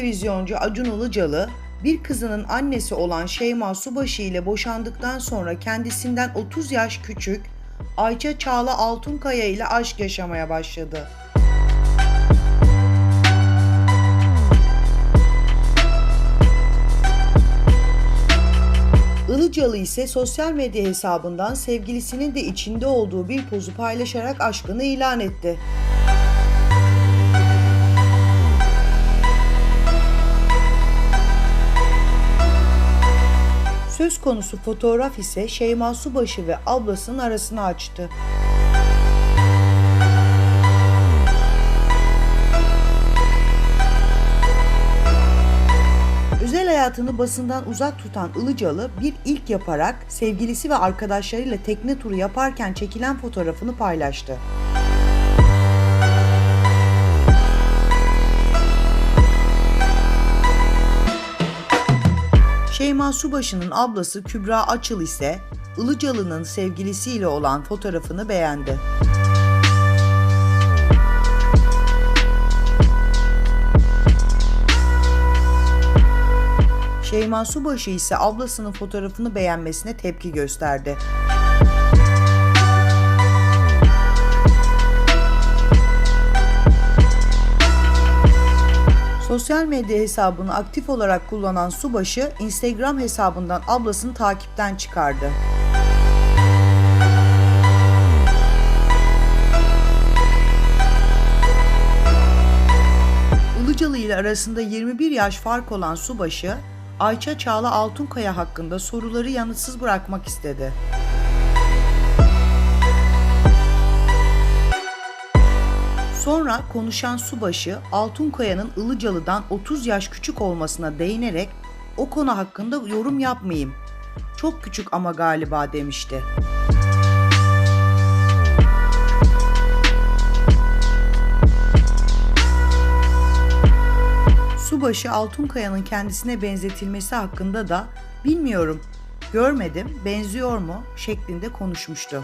televizyoncu Acun Ilıcalı, bir kızının annesi olan Şeyma Subaşı ile boşandıktan sonra kendisinden 30 yaş küçük Ayça Çağla Altunkaya ile aşk yaşamaya başladı. Ilıcalı ise sosyal medya hesabından sevgilisinin de içinde olduğu bir pozu paylaşarak aşkını ilan etti. Söz konusu fotoğraf ise Şeyma Subaşı ve ablasının arasını açtı. Özel hayatını basından uzak tutan Ilıcalı bir ilk yaparak sevgilisi ve arkadaşlarıyla tekne turu yaparken çekilen fotoğrafını paylaştı. Şeyma Subaşı'nın ablası Kübra Açıl ise Ilıcalı'nın sevgilisiyle olan fotoğrafını beğendi. Şeyma Subaşı ise ablasının fotoğrafını beğenmesine tepki gösterdi. Sosyal medya hesabını aktif olarak kullanan Subaşı, Instagram hesabından ablasını takipten çıkardı. Ilıcalı ile arasında 21 yaş fark olan Subaşı, Ayça Çağla Altunkaya hakkında soruları yanıtsız bırakmak istedi. Sonra konuşan subaşı Altunkaya'nın Ilıcalı'dan 30 yaş küçük olmasına değinerek o konu hakkında yorum yapmayayım. Çok küçük ama galiba demişti. Subaşı Altunkaya'nın kendisine benzetilmesi hakkında da bilmiyorum, görmedim, benziyor mu şeklinde konuşmuştu.